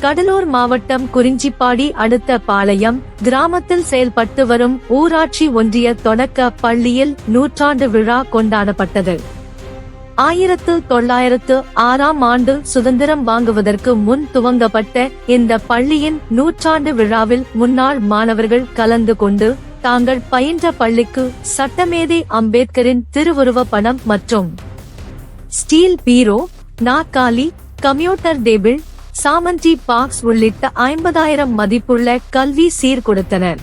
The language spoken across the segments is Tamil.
கடலூர் மாவட்டம் குறிஞ்சிப்பாடி அடுத்த பாளையம் கிராமத்தில் செயல்பட்டு வரும் ஊராட்சி ஒன்றிய தொடக்க பள்ளியில் நூற்றாண்டு விழா கொண்டாடப்பட்டது. ஆயிரத்து தொள்ளாயிரத்து ஆறாம் ஆண்டு சுதந்திரம் வாங்குவதற்கு முன் துவங்கப்பட்ட இந்த பள்ளியின் நூற்றாண்டு விழாவில் முன்னாள் மாணவர்கள் கலந்து கொண்டு தாங்கள் பயின்ற பள்ளிக்கு சட்டமேதை அம்பேத்கரின் திருவுருவ படம் மற்றும் ஸ்டீல் பீரோ நாக்காலி கம்ப்யூட்டர் டேபிள் சாமந்தி பாக்ஸ் உள்ளிட்ட ஐம்பதாயிரம் மதிப்புள்ள கல்வி சீர் கொடுத்தனர்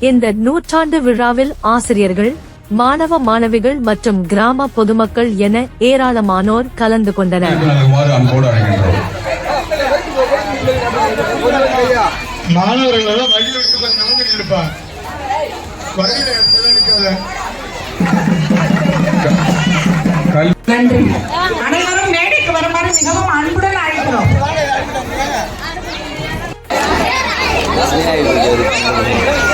இந்த நூற்றாண்டு விழாவில் ஆசிரியர்கள் மாணவ மாணவிகள் மற்றும் கிராம பொதுமக்கள் என ஏராளமானோர் கலந்து கொண்டனர். மாணவர்கள் நன்றி. அனைவரும் மேடைக்கு வருமாறு மிகவும் அன்புடன் Gracias.